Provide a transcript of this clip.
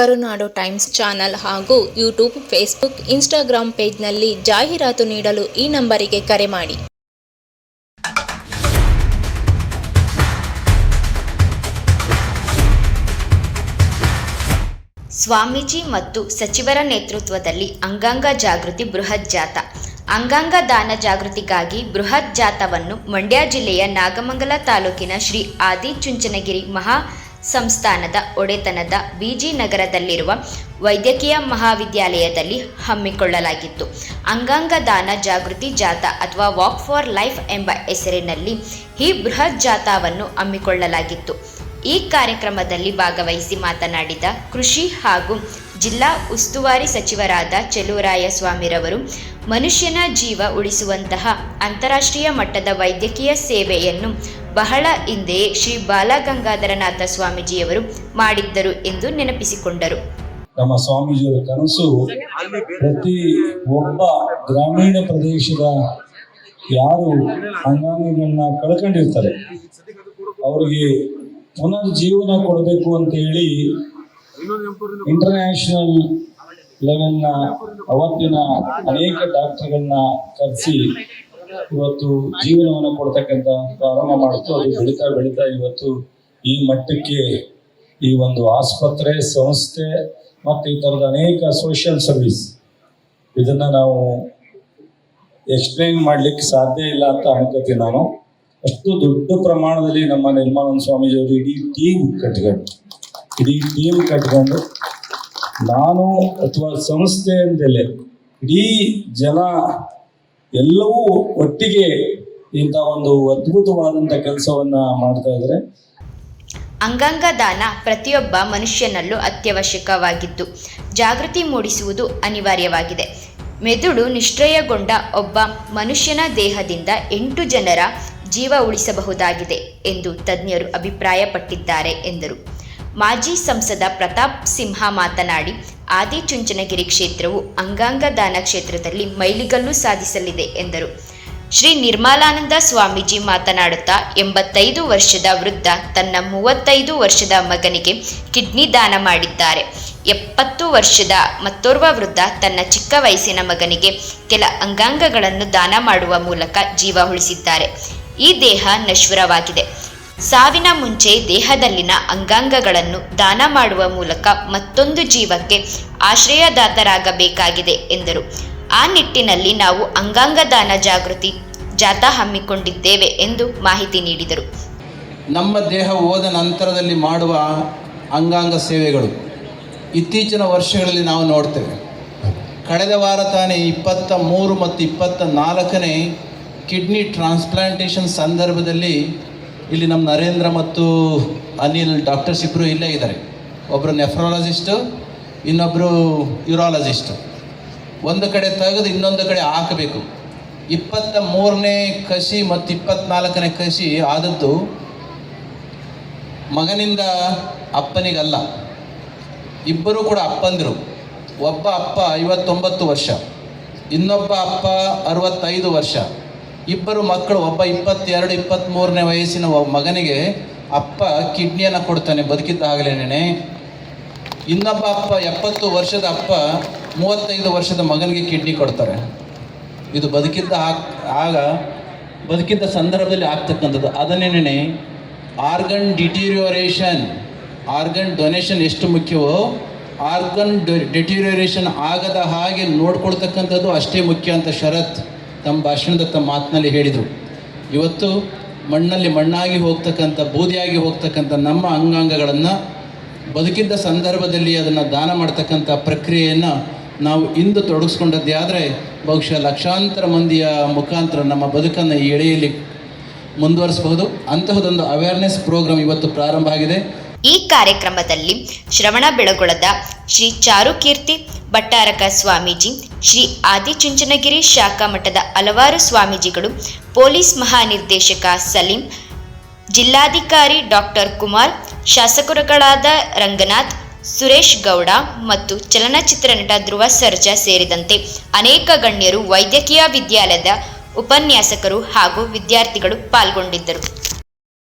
ಕರುನಾಡು times channel ಹಾಗೂ YouTube, Facebook Instagram ಪೇಜ್ನಲ್ಲಿ ಜಾಹೀರಾತು ನೀಡಲು ಈ ನಂಬರಿಗೆ ಕರೆ ಮಾಡಿ. ಸ್ವಾಮೀಜಿ ಮತ್ತು ಸಚಿವರ ನೇತೃತ್ವದಲ್ಲಿ ಅಂಗಾಂಗ ಜಾಗೃತಿ ಬೃಹತ್ ಜಾಥ. ಅಂಗಾಂಗ ದಾನ ಜಾಗೃತಿಗಾಗಿ ಬೃಹತ್ ಜಾಥಾವನ್ನು ಮಂಡ್ಯ ಜಿಲ್ಲೆಯ ನಾಗಮಂಗಲ ತಾಲೂಕಿನ ಶ್ರೀ ಆದಿಚುಂಚನಗಿರಿ ಮಹಾ ಸಂಸ್ಥಾನದ ಒಡೆತನದ ಬಿಜಿ ನಗರದಲ್ಲಿರುವ ವೈದ್ಯಕೀಯ ಮಹಾವಿದ್ಯಾಲಯದಲ್ಲಿ ಹಮ್ಮಿಕೊಳ್ಳಲಾಗಿತ್ತು. ಅಂಗಾಂಗ ದಾನ, ಜಾಗೃತಿ ಜಾಥಾ ಅಥವಾ ವಾಕ್ ಫಾರ್ ಲೈಫ್ ಎಂಬ ಹೆಸರಿನಲ್ಲಿ ಈ ಬೃಹತ್ ಜಾಥಾವನ್ನು ಹಮ್ಮಿಕೊಳ್ಳಲಾಗಿತ್ತು. ಈ ಕಾರ್ಯಕ್ರಮದಲ್ಲಿ ಭಾಗವಹಿಸಿ ಮಾತನಾಡಿದ ಕೃಷಿ ಹಾಗೂ ಜಿಲ್ಲಾ ಉಸ್ತುವಾರಿ ಸಚಿವರಾದ ಚೆಲುವರಾಯ ಸ್ವಾಮಿರವರು ಮನುಷ್ಯನ ಜೀವ ಉಳಿಸುವಂತಹ ಅಂತಾರಾಷ್ಟ್ರೀಯ ಮಟ್ಟದ ವೈದ್ಯಕೀಯ ಸೇವೆಯನ್ನು ಬಹಳ ಹಿಂದೆಯೇ ಶ್ರೀ ಬಾಲಗಂಗಾಧರನಾಥ ಸ್ವಾಮೀಜಿಯವರು ಮಾಡಿದ್ದರು ಎಂದು ನೆನಪಿಸಿಕೊಂಡರು. ನಮ್ಮ ಸ್ವಾಮೀಜಿಯವರ ಕನಸು ಪ್ರತಿ ಒಬ್ಬ ಗ್ರಾಮೀಣ ಪ್ರದೇಶದ ಯಾರು ಅಂಗಾಂಗಗಳನ್ನ ಕಳ್ಕೊಂಡಿರ್ತಾರೆ. ಅವರಿಗೆ ಪುನರ್ಜೀವನ ಕೊಡಬೇಕು ಅಂತ ಹೇಳಿ ಇಂಟರ್ನ್ಯಾಷನಲ್ ಲೆವೆಲ್ನ ಅವತ್ತಿನ ಅನೇಕ ಡಾಕ್ಟರ್ಗಳನ್ನ ಕರೆಸಿ ಇವತ್ತು ಜೀವನವನ್ನು ಕೊಡ್ತಕ್ಕಂಥ ಪ್ರಾರಂಭ ಮಾಡ್ತು. ಅದು ಬೆಳೀತಾ ಬೆಳೀತಾ ಇವತ್ತು ಈ ಮಟ್ಟಕ್ಕೆ ಈ ಒಂದು ಆಸ್ಪತ್ರೆ, ಸಂಸ್ಥೆ ಮತ್ತು ಈ ಥರದ ಅನೇಕ ಸೋಷಿಯಲ್ ಸರ್ವಿಸ್ ಇದನ್ನು ನಾವು ಎಕ್ಸ್ಪ್ಲೈನ್ ಮಾಡಲಿಕ್ಕೆ ಸಾಧ್ಯ ಇಲ್ಲ ಅಂತ ಅನ್ಕೋತೀನಿ ನಾನು. ಅಷ್ಟು ದೊಡ್ಡ ಪ್ರಮಾಣದಲ್ಲಿ ನಮ್ಮ ನಿರ್ಮಾನಂದ ಸ್ವಾಮೀಜಿಯವರು ಇಡೀ ಟೀಮ್ ಕಟ್ಕೊಂಡು ಇಡೀ ಟೀಮ್ ಕಟ್ಕೊಂಡು ನಾನು ಅಥವಾ ಸಂಸ್ಥೆ ಅಂತಲೇ ಇಡೀ ಜನ ಎಲ್ಲವೂ ಒಟ್ಟಿಗೆ ಇಂಥ ಒಂದು ಅದ್ಭುತವಾದಂಥ ಕೆಲಸವನ್ನ ಮಾಡ್ತಾ ಇದ್ದಾರೆ ಅಂಗಾಂಗ ದಾನ ಪ್ರತಿಯೊಬ್ಬ ಮನುಷ್ಯನಲ್ಲೂ ಅತ್ಯವಶ್ಯಕವಾಗಿದ್ದು, ಜಾಗೃತಿ ಮೂಡಿಸುವುದು ಅನಿವಾರ್ಯವಾಗಿದೆ. ಮೆದುಳು ನಿಷ್ಕ್ರಿಯಗೊಂಡ ಒಬ್ಬ ಮನುಷ್ಯನ ದೇಹದಿಂದ ಎಂಟು ಜನರ ಜೀವ ಉಳಿಸಬಹುದಾಗಿದೆ ಎಂದು ತಜ್ಞರು ಅಭಿಪ್ರಾಯಪಟ್ಟಿದ್ದಾರೆ ಎಂದರು. ಮಾಜಿ ಸಂಸದ ಪ್ರತಾಪ್ ಸಿಂಹ ಮಾತನಾಡಿ ಆದಿಚುಂಚನಗಿರಿ ಕ್ಷೇತ್ರವು ಅಂಗಾಂಗ ದಾನ ಕ್ಷೇತ್ರದಲ್ಲಿ ಮೈಲಿಗಲ್ಲು ಸಾಧಿಸಲಿದೆ ಎಂದರು. ಶ್ರೀ ನಿರ್ಮಲಾನಂದ ಸ್ವಾಮೀಜಿ ಮಾತನಾಡುತ್ತಾ, ಎಂಬತ್ತೈದು ವರ್ಷದ ವೃದ್ಧ ತನ್ನ ಮೂವತ್ತೈದು ವರ್ಷದ ಮಗನಿಗೆ ಕಿಡ್ನಿ ದಾನ ಮಾಡಿದ್ದಾರೆ. ಎಪ್ಪತ್ತು ವರ್ಷದ ಮತ್ತೋರ್ವ ವೃದ್ಧ ತನ್ನ ಚಿಕ್ಕ ವಯಸ್ಸಿನ ಮಗನಿಗೆ ಕೆಲ ಅಂಗಾಂಗಗಳನ್ನು ದಾನ ಮಾಡುವ ಮೂಲಕ ಜೀವ ಉಳಿಸಿದ್ದಾರೆ. ಈ ದೇಹ ನಶ್ವರವಾಗಿದೆ. ಸಾವಿನ ಮುಂಚೆ ದೇಹದಲ್ಲಿನ ಅಂಗಾಂಗಗಳನ್ನು ದಾನ ಮಾಡುವ ಮೂಲಕ ಮತ್ತೊಂದು ಜೀವಕ್ಕೆ ಆಶ್ರಯದಾತರಾಗಬೇಕಾಗಿದೆ ಎಂದರು. ಆ ನಿಟ್ಟಿನಲ್ಲಿ ನಾವು ಅಂಗಾಂಗ ದಾನ ಜಾಗೃತಿ, ಜಾಥಾ ಹಮ್ಮಿಕೊಂಡಿದ್ದೇವೆ ಎಂದು ಮಾಹಿತಿ ನೀಡಿದರು. ನಮ್ಮ ದೇಹ ಹೋದ ನಂತರದಲ್ಲಿ ಮಾಡುವ ಅಂಗಾಂಗ ಸೇವೆಗಳು ಇತ್ತೀಚಿನ ವರ್ಷಗಳಲ್ಲಿ ನಾವು ನೋಡ್ತೇವೆ. ಕಳೆದ ವಾರ ತಾನೇ ಇಪ್ಪತ್ತ ಮೂರು ಮತ್ತು ಇಪ್ಪತ್ತ ನಾಲ್ಕನೇ ಕಿಡ್ನಿ ಟ್ರಾನ್ಸ್ಪ್ಲಾಂಟೇಷನ್ ಸಂದರ್ಭದಲ್ಲಿ ಇಲ್ಲಿ ನಮ್ಮ ನರೇಂದ್ರ ಮತ್ತು ಅನಿಲ್ ಡಾಕ್ಟರ್ಸ್ ಇಬ್ಬರು ಇಲ್ಲೇ ಇದ್ದಾರೆ. ಒಬ್ಬರು ನೆಫ್ರಾಲಜಿಸ್ಟು ಇನ್ನೊಬ್ಬರು ಯೂರಾಲಜಿಸ್ಟು ಒಂದು ಕಡೆ ತೆಗೆದು ಇನ್ನೊಂದು ಕಡೆ ಹಾಕಬೇಕು. ಇಪ್ಪತ್ತ ಮೂರನೇ ಕಸಿ ಮತ್ತು ಇಪ್ಪತ್ನಾಲ್ಕನೇ ಕಸಿ ಆದದ್ದು ಮಗನಿಂದ ಅಪ್ಪನಿಗಲ್ಲ. ಇಬ್ಬರೂ ಕೂಡ ಅಪ್ಪಂದಿರು. ಒಬ್ಬ ಅಪ್ಪ ಐವತ್ತೊಂಬತ್ತು ವರ್ಷ, ಇನ್ನೊಬ್ಬ ಅಪ್ಪ ಅರವತ್ತೈದು ವರ್ಷ. ಇಬ್ಬರು ಮಕ್ಕಳು, ಒಬ್ಬ ಇಪ್ಪತ್ತೆರಡು ಇಪ್ಪತ್ತ್ಮೂರನೇ ವಯಸ್ಸಿನ ಮಗನಿಗೆ ಅಪ್ಪ ಕಿಡ್ನಿಯನ್ನು ಕೊಡ್ತಾನೆ ಬದುಕಿದ್ದಾಗಲೇನೆ ಇನ್ನೊಬ್ಬ ಅಪ್ಪ ಎಪ್ಪತ್ತು ವರ್ಷದ ಅಪ್ಪ ಮೂವತ್ತೈದು ವರ್ಷದ ಮಗನಿಗೆ ಕಿಡ್ನಿ ಕೊಡ್ತಾರೆ. ಇದು ಬದುಕಿದ್ದ ಆಗ ಬದುಕಿದ್ದ ಸಂದರ್ಭದಲ್ಲಿ ಆಗ್ತಕ್ಕಂಥದ್ದು. ಅದನ್ನೇನೇ ಆರ್ಗನ್ ಡಿಟೀರಿಯೋರೇಷನ್. ಆರ್ಗನ್ ಡೊನೇಷನ್ ಎಷ್ಟು ಮುಖ್ಯವೋ, ಆರ್ಗನ್ ಡಿಟೀರಿಯೋರೇಷನ್ ಆಗದ ಹಾಗೆ ನೋಡ್ಕೊಳ್ತಕ್ಕಂಥದ್ದು ಅಷ್ಟೇ ಮುಖ್ಯ ಅಂತ ಶರತ್. ತಮ್ಮ ಭಾಷಣದ ತಮ್ಮ ಮಾತಿನಲ್ಲಿ ಹೇಳಿದರು. ಇವತ್ತು ಮಣ್ಣಲ್ಲಿ ಮಣ್ಣಾಗಿ ಹೋಗ್ತಕ್ಕಂಥ, ಬೂದಿಯಾಗಿ ಹೋಗ್ತಕ್ಕಂಥ ನಮ್ಮ ಅಂಗಾಂಗಗಳನ್ನು ಬದುಕಿದ್ದ ಸಂದರ್ಭದಲ್ಲಿ ಅದನ್ನು ದಾನ ಮಾಡ್ತಕ್ಕಂಥ ಪ್ರಕ್ರಿಯೆಯನ್ನು ನಾವು ಇಂದು ತೊಡಗಿಸ್ಕೊಂಡದ್ದೇ ಆದರೆ ಬಹುಶಃ ಲಕ್ಷಾಂತರ ಮಂದಿಯ ಮುಖಾಂತರ ನಮ್ಮ ಬದುಕನ್ನು ಎಳೆಯಲ್ಲಿ ಮುಂದುವರಿಸಬಹುದು. ಅಂತಹದೊಂದು ಅವೇರ್ನೆಸ್ ಪ್ರೋಗ್ರಾಮ್ ಇವತ್ತು ಪ್ರಾರಂಭ ಆಗಿದೆ. ಈ ಕಾರ್ಯಕ್ರಮದಲ್ಲಿ ಶ್ರವಣ ಬೆಳಗೊಳದ ಶ್ರೀ ಚಾರುಕೀರ್ತಿ ಭಟ್ಟಾರಕ ಸ್ವಾಮೀಜಿ, ಶ್ರೀ ಆದಿಚುಂಚನಗಿರಿ ಶಾಖಾ ಮಠದ ಹಲವಾರು ಸ್ವಾಮೀಜಿಗಳು, ಪೊಲೀಸ್ ಮಹಾನಿರ್ದೇಶಕ ಸಲೀಂ, ಜಿಲ್ಲಾಧಿಕಾರಿ ಡಾಕ್ಟರ್ ಕುಮಾರ್, ಶಾಸಕರುಗಳಾದ ರಂಗನಾಥ್, ಸುರೇಶ್ ಗೌಡ ಮತ್ತು ಚಲನಚಿತ್ರ ನಟ ಧ್ರುವ ಸರ್ಜಾ ಸೇರಿದಂತೆ ಅನೇಕ ಗಣ್ಯರು ವೈದ್ಯಕೀಯ ವಿದ್ಯಾಲಯದ ಉಪನ್ಯಾಸಕರು ಹಾಗೂ ವಿದ್ಯಾರ್ಥಿಗಳು ಪಾಲ್ಗೊಂಡಿದ್ದರು.